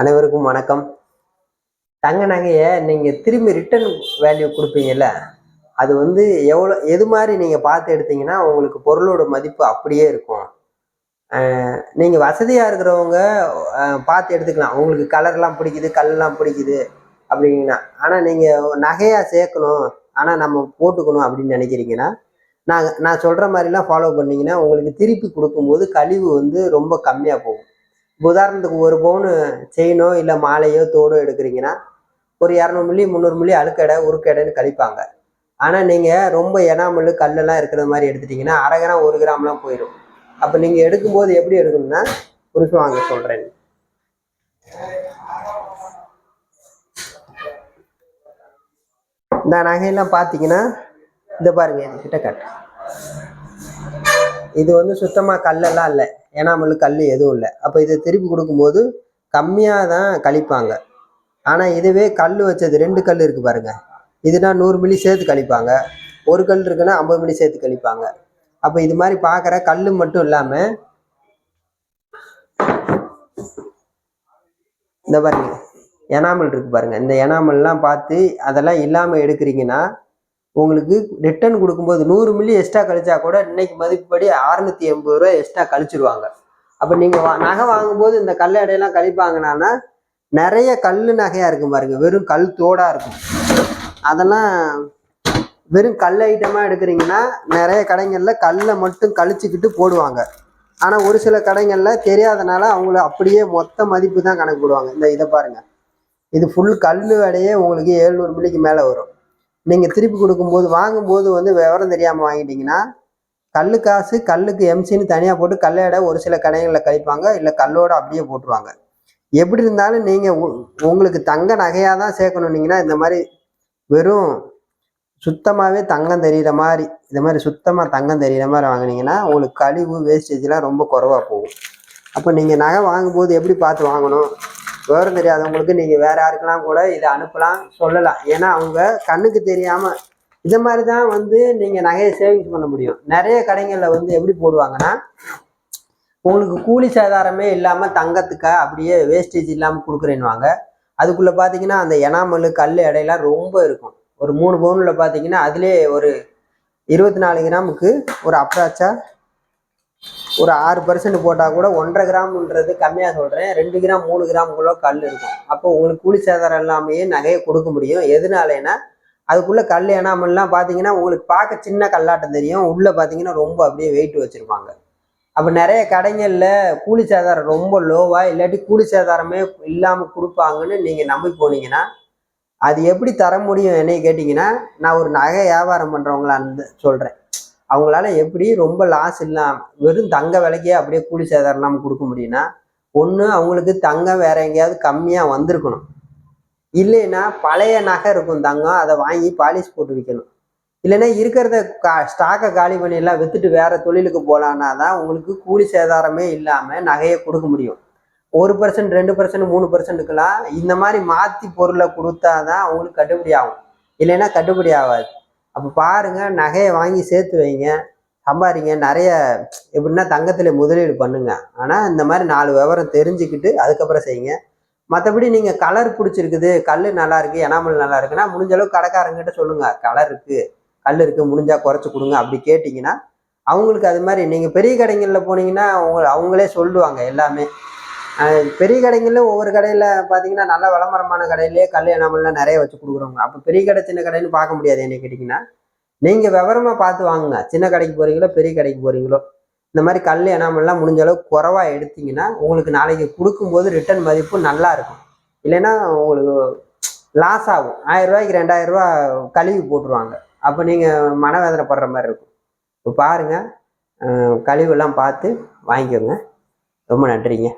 அனைவருக்கும் வணக்கம். தங்க நகையை நீங்கள் திரும்பி ரிட்டர்ன் வேல்யூ கொடுப்பீங்கல்ல அது வந்து எவ்வளோ எது மாதிரி நீங்கள் பார்த்து எடுத்தீங்கன்னா உங்களுக்கு பொருளோட மதிப்பு அப்படியே இருக்கும். நீங்கள் வசதியாக இருக்கிறவங்க பார்த்து எடுத்துக்கலாம். உங்களுக்கு கலர்லாம் பிடிக்குது கல்லாம் பிடிக்குது அப்படிங்கன்னா ஆனால் நீங்கள் நகையாக சேர்க்கணும் ஆனால் நம்ம போட்டுக்கணும் அப்படின்னு நினைக்கிறீங்கன்னா நான் நான் சொல்கிற மாதிரிலாம் ஃபாலோ பண்ணீங்கன்னா உங்களுக்கு திருப்பி கொடுக்கும்போது கழிவு வந்து ரொம்ப கம்மியாக போகும். உதாரணத்துக்கு ஒரு பவுனு செயினோ இல்லை மாலையோ தோடோ எடுக்கிறீங்கன்னா ஒரு இரநூறு மில்லி முந்நூறு மில்லி அழுக்கடை உருக்கடைன்னு கழிப்பாங்க. ஆனால் நீங்கள் ரொம்ப எனாமல் கல்லெல்லாம் இருக்கிற மாதிரி எடுத்துட்டீங்கன்னா அரை கிராம் ஒரு கிராம்லாம் போயிடும். அப்போ நீங்கள் எடுக்கும்போது எப்படி எடுக்கணும்னா புருஷ வாங்க சொல்கிறேன் இந்த நகையெல்லாம் பார்த்தீங்கன்னா இந்த பாருங்க என்கிட்ட கிட்ட இது வந்து சுத்தமாக கல்லெல்லாம் இல்லை. ஏனாமல் கல் எதுவும் இல்லை. அப்போ இதை திருப்பி கொடுக்கும்போது கம்மியாக தான் கழிப்பாங்க. ஆனால் இதுவே கல் வச்சது ரெண்டு கல் இருக்குது பாருங்கள் இதுனா நூறு மில்லி சேர்த்து கழிப்பாங்க. ஒரு கல் இருக்குன்னா ஐம்பது மில்லி சேர்த்து கழிப்பாங்க. அப்போ இது மாதிரி பார்க்குற கல் மட்டும் இல்லாமல் இந்த பாருங்க எனாமல் இருக்கு பாருங்க. இந்த எனாமல்லாம் பார்த்து அதெல்லாம் இல்லாமல் எடுக்கிறீங்கன்னா உங்களுக்கு ரிட்டர்ன் கொடுக்கும்போது நூறு மில்லி எக்ஸ்ட்ரா கழிச்சா கூட இன்னைக்கு மதிப்புப்படி அறுநூத்தி எண்பது ரூபா எக்ஸ்ட்ரா கழிச்சிருவாங்க. அப்போ நீங்கள் வா நகை வாங்கும்போது இந்த கல் எடையெல்லாம் கழிப்பாங்கன்னா நிறைய கல் நகையாக இருக்கும் பாருங்க. வெறும் கல் தோடாக இருக்கும். அதெல்லாம் வெறும் கல் ஐட்டமாக எடுக்கிறீங்கன்னா நிறைய கடைங்களில் கல்லை மட்டும் கழிச்சுக்கிட்டு போடுவாங்க. ஆனால் ஒரு சில கடைங்களில் தெரியாதனால அவங்கள அப்படியே மொத்த மதிப்பு தான் கணக்கு போடுவாங்க. இந்த இதை பாருங்க. இது ஃபுல் கல் எடையே உங்களுக்கு ஏழ்நூறு மில்லிக்கு மேலே வரும். நீங்கள் திருப்பி கொடுக்கும்போது வாங்கும்போது வந்து விவரம் தெரியாமல் வாங்கிட்டீங்கன்னா கல் காசு கல்லுக்கு எம்சின்னு தனியாக போட்டு கல்லை ஒரு சில கடைகளில் கழிப்பாங்க இல்லை கல்லோட அப்படியே போட்டுருவாங்க. எப்படி இருந்தாலும் நீங்கள் உங்களுக்கு தங்க நகையாக தான் சேர்க்கணுன்னீங்கன்னா இந்த மாதிரி வெறும் சுத்தமாகவே தங்கம் தெரிகிற மாதிரி இந்த மாதிரி சுத்தமாக தங்கம் தெரிகிற மாதிரி வாங்கினீங்கன்னா உங்களுக்கு கழிவு வேஸ்டேஜ்லாம் ரொம்ப குறவாக போகும். அப்போ நீங்கள் நகை வாங்கும்போது எப்படி பார்த்து வாங்கணும்? விவரம் தெரியாதவங்களுக்கு நீங்கள் வேற யாருக்கெல்லாம் கூட இதை அனுப்பலாம் சொல்லலாம். ஏன்னா அவங்க கண்ணுக்கு தெரியாமல் இந்த மாதிரி தான் வந்து நீங்கள் நகையை சேவிங்ஸ் பண்ண முடியும். நிறைய கடைகளில் வந்து எப்படி போடுவாங்கன்னா உங்களுக்கு கூலி சேதாரமே இல்லாமல் தங்கத்துக்கு அப்படியே வேஸ்டேஜ் இல்லாமல் கொடுக்குறேன்னுவாங்க. அதுக்குள்ளே பார்த்தீங்கன்னா அந்த எனாமல் கல் எடையெல்லாம் ரொம்ப இருக்கும். ஒரு மூணு பவுனில் பார்த்தீங்கன்னா அதிலே ஒரு இருபத்தி நாலு கிராமுக்கு ஒரு அப்ராச்சா ஒரு ஆறு பர்சன்ட் போட்டால் கூட ஒன்றரை கிராம்ன்றது கம்மியாக சொல்கிறேன் ரெண்டு கிராம் மூணு கிராமுக்குள்ள கல் இருக்கும். அப்போ உங்களுக்கு கூலி சேதாரம் இல்லாமையே நகையை கொடுக்க முடியும். எதனாலனா அதுக்குள்ளே கல் எனாமல்லாம் பார்த்தீங்கன்னா உங்களுக்கு பார்க்க சின்ன கல்லாட்டம் தெரியும். உள்ளே பார்த்தீங்கன்னா ரொம்ப அப்படியே வெயிட் வச்சுருப்பாங்க. அப்போ நிறைய கடைகளில் கூலி சேதாரம் ரொம்ப லோவாக இல்லாட்டி கூலி சேதாரமே இல்லாமல் கொடுப்பாங்கன்னு நீங்கள் நம்பி போனீங்கன்னா அது எப்படி தர முடியும் என்னைய கேட்டிங்கன்னா நான் ஒரு நகை வியாபாரம் பண்ணுறவங்களான்னு சொல்கிறேன் அவங்களால எப்படி ரொம்ப லாஸ் இல்லாமல் வெறும் தங்க விலைக்கே அப்படியே கூலி சேதாரம் இல்லாமல் கொடுக்க முடியும்னா ஒன்று அவங்களுக்கு தங்கம் வேற எங்கேயாவது கம்மியாக வந்திருக்கணும். இல்லைன்னா பழைய நகை இருக்கும் தங்கம் அதை வாங்கி பாலிஷ் போட்டு விற்கணும். இல்லைன்னா இருக்கிறத கா ஸ்டாக்கை காலி பண்ணிடலாம் வித்துட்டு வேற தொழிலுக்கு போகலான்னா தான் உங்களுக்கு கூலி சேதாரமே இல்லாமல் நகையை கொடுக்க முடியும். ஒரு பர்சன்ட் ரெண்டு பர்சன்ட் மூணு பர்சன்ட்டுக்கெல்லாம் இந்த மாதிரி மாற்றி பொருளை கொடுத்தா தான் அவங்களுக்கு கட்டுப்படி ஆகும். இல்லைன்னா கட்டுப்படி ஆகாது. அப்போ பாருங்க நகையை வாங்கி சேர்த்து வைங்க. சம்பாதிங்க. நிறைய எப்படின்னா தங்கத்தில் முதலீடு பண்ணுங்க. ஆனால் இந்த மாதிரி நாலு விவரம் தெரிஞ்சுக்கிட்டு அதுக்கப்புறம் செய்யுங்க. மற்றபடி நீங்கள் கலர் பிடிச்சிருக்குது கல் நல்லா இருக்கு எனாமல் நல்லா இருக்குன்னா முடிஞ்ச அளவுக்கு கடைக்காரங்கிட்ட சொல்லுங்க. கலர் இருக்கு கல் இருக்கு முடிஞ்சா குறைச்சி கொடுங்க அப்படி கேட்டிங்கன்னா அவங்களுக்கு அது மாதிரி நீங்கள் பெரிய கடைங்களில் போனீங்கன்னா அவங்க அவங்களே சொல்லுவாங்க எல்லாமே. பெரிய கடைங்களில் ஒவ்வொரு கடையில் பார்த்தீங்கன்னா நல்ல விளம்பரமான கடையிலேயே கல் எனாமல்லாம் நிறைய வச்சு கொடுக்குறவங்க. அப்போ பெரிய கடை சின்ன கடைன்னு பார்க்க முடியாது என்ன கேட்டிங்கன்னா. நீங்கள் விவரமாக பார்த்து வாங்குங்க. சின்ன கடைக்கு போகிறீங்களோ பெரிய கடைக்கு போகிறீங்களோ இந்த மாதிரி கல் எனாமல்லாம் முடிஞ்ச அளவுக்கு குறவாக எடுத்தீங்கன்னா உங்களுக்கு நாளைக்கு கொடுக்கும்போது ரிட்டர்ன் மதிப்பு நல்லா இருக்கும். இல்லைன்னா உங்களுக்கு லாஸ் ஆகும். ஆயிரம் ரூபாய்க்கு ரெண்டாயிரம் ரூபா கழுவி போட்டுருவாங்க. அப்போ நீங்கள் மனவேதனைப்படுற மாதிரி இருக்கும். இப்போ பாருங்கள் கழிவுலாம் பார்த்து வாங்கிக்கோங்க. ரொம்ப நன்றிங்க.